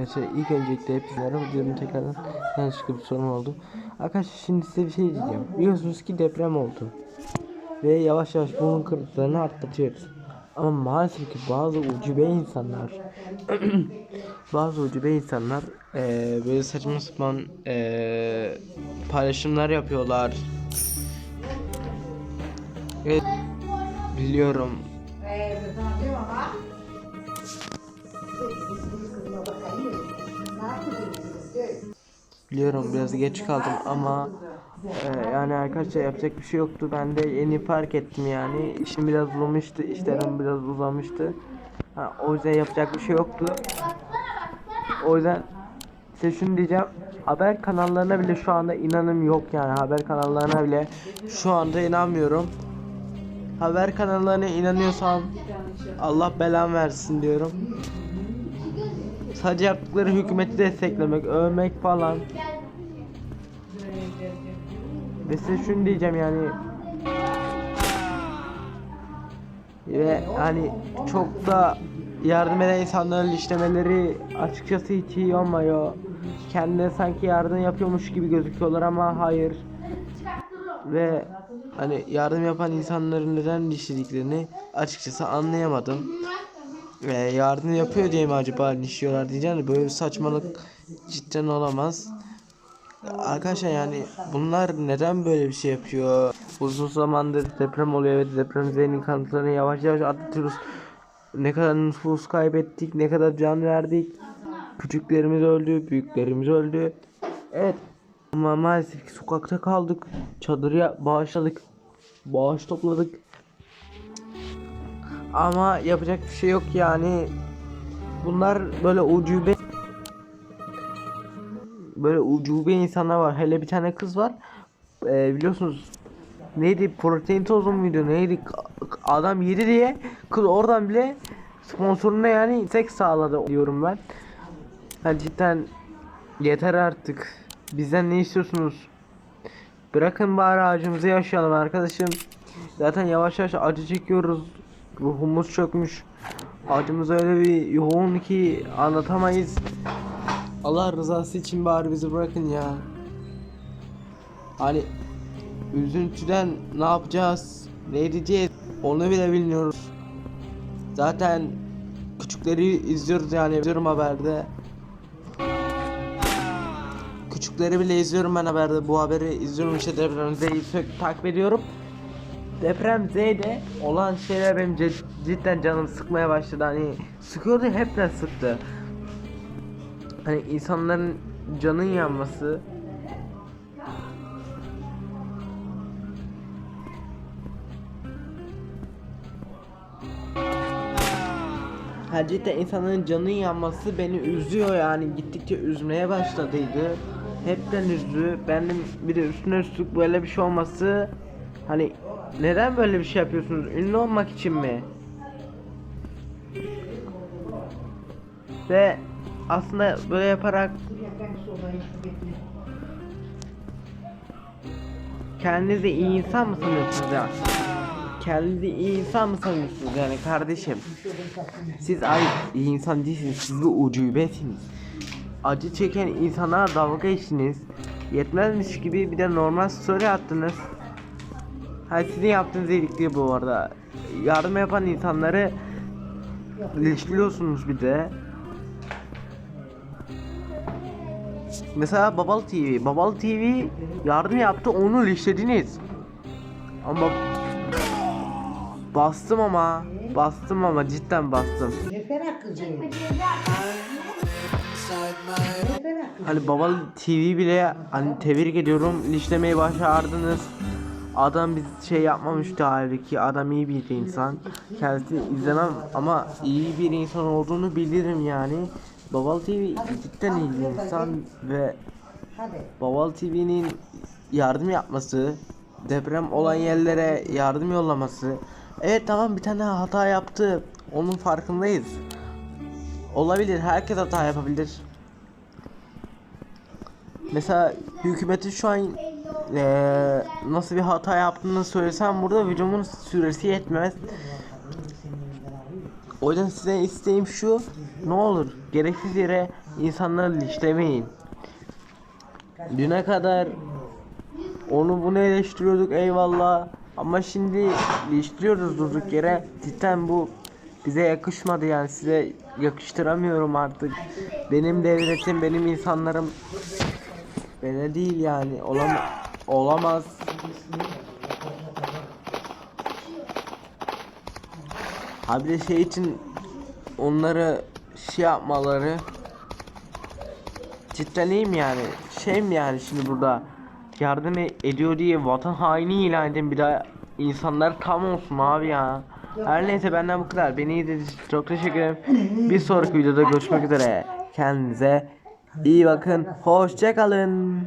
arkadaşlar ilk öncelikle merhaba diyorum tekrardan yanlışlıkla bir sorun oldu. Arkadaşlar şimdi size bir şey diyeceğim. Biliyorsunuz ki deprem oldu. Ve yavaş yavaş bunun kırıklarını atlatıyoruz. Ama maalesef ki bazı ucube insanlar bazı ucube insanlar eee, böyle saçma sapan eee, paylaşımlar yapıyorlar. Evet biliyorum Biliyorum biraz geç kaldım ama e, yani arkadaşlar yapacak bir şey yoktu. Ben de yeni fark ettim yani. İşim biraz uzamıştı, işlerim biraz uzamıştı. Ha, o yüzden yapacak bir şey yoktu. O yüzden size şunu diyeceğim. Haber kanallarına bile şu anda inanım yok yani. Haber kanallarına bile şu anda inanmıyorum. Haber kanallarına inanıyorsam Allah belamı versin diyorum. Sadece yaptıkları hükümeti desteklemek, övmek falan. Ve size şunu diyeceğim yani. Ve hani çok da yardım eden insanların işlemeleri açıkçası hiç iyi olmuyor. Kendine sanki yardım yapıyormuş gibi gözüküyorlar ama hayır. Ve hani yardım yapan insanların neden işlediklerini açıkçası anlayamadım. Ve yardım yapıyor diye mi acaba işliyorlar diyeceğim böyle bir saçmalık cidden olamaz. Arkadaşlar yani bunlar neden böyle bir şey yapıyor? Uzun zamandır deprem oluyor ve depremzedenin kanıtlarını yavaş yavaş atlatıyoruz. Ne kadar nüfus kaybettik, ne kadar can verdik. Küçüklerimiz öldü, büyüklerimiz öldü. Evet. Ama maalesef ki sokakta kaldık. Çadırı bağışladık. Bağış topladık. Ama yapacak bir şey yok yani. Bunlar böyle ucube böyle ucube insanlar var. Hele bir tane kız var. Ee, biliyorsunuz neydi protein tozu muydu neydi adam yedi diye kız oradan bile sponsoruna yani seks sağladı diyorum ben. Yani cidden yeter artık. Bizden ne istiyorsunuz? Bırakın bari acımızı yaşayalım arkadaşım. Zaten yavaş yavaş acı çekiyoruz. Ruhumuz çökmüş. Acımız öyle bir yoğun ki anlatamayız. Allah rızası için bari bizi bırakın ya. Hani üzüntüden ne yapacağız, ne edeceğiz onu bile bilmiyoruz. Zaten küçükleri izliyoruz yani izliyorum haberde. Küçükleri bile izliyorum ben haberde. Bu haberi izliyorum işte depremzeyi sök takip ediyorum. Deprem Z'de olan şeyler benim cid- cidden canım sıkmaya başladı. Hani sıkıyordu hepten sıktı. Hani insanların canın yanması Ha cidden insanların canın yanması beni üzüyor yani gittikçe üzmeye başladıydı. Hepten üzdü. Benim bir de üstüne üstlük böyle bir şey olması hani neden böyle bir şey yapıyorsunuz? Ünlü olmak için mi? Ve aslında böyle yaparak kendinizi iyi insan mı sanıyorsunuz ya? Kendinizi iyi insan mı sanıyorsunuz yani kardeşim? Siz ay iyi insan değilsiniz, siz bir ucubesiniz. Acı çeken insana dalga geçtiniz. Yetmezmiş gibi bir de normal story attınız. Ha sizin yaptığınız iyilik değil bu arada. Yardım yapan insanları linçliyorsunuz bir de. Mesela Babal TV. Babal TV yardım yaptı onu linçlediniz. Ama bastım ama bastım ama cidden bastım. Hani Babal TV bile hani tebrik ediyorum linçlemeyi başardınız. Adam biz şey yapmamıştı halbuki adam iyi bir insan. Kendisini izlemem ama iyi bir insan olduğunu bilirim yani. Babal TV cidden iyi bir insan ve. Baval TV'nin yardım yapması, deprem olan yerlere yardım yollaması. Evet tamam bir tane hata yaptı. Onun farkındayız. Olabilir. Herkes hata yapabilir. Mesela hükümetin şu an eee, nasıl bir hata yaptığını söylesem burada videomun süresi yetmez. O yüzden size isteğim şu. Ne olur gereksiz yere insanları linçlemeyin. Düne kadar onu bunu eleştiriyorduk eyvallah. Ama şimdi linçliyoruz durduk yere. Cidden bu bize yakışmadı yani size yakıştıramıyorum artık. Benim devletim, benim insanlarım böyle değil yani. Olam olamaz. Ha bir de şey için onları şey yapmaları cidden mi yani? Şey mi yani şimdi burada yardım ediyor diye vatan haini ilan edin bir daha insanlar tam olsun abi ya. Her neyse benden bu kadar. Beni izlediğiniz için çok teşekkür ederim. Bir sonraki videoda görüşmek üzere. Kendinize iyi bakın. Hoşçakalın.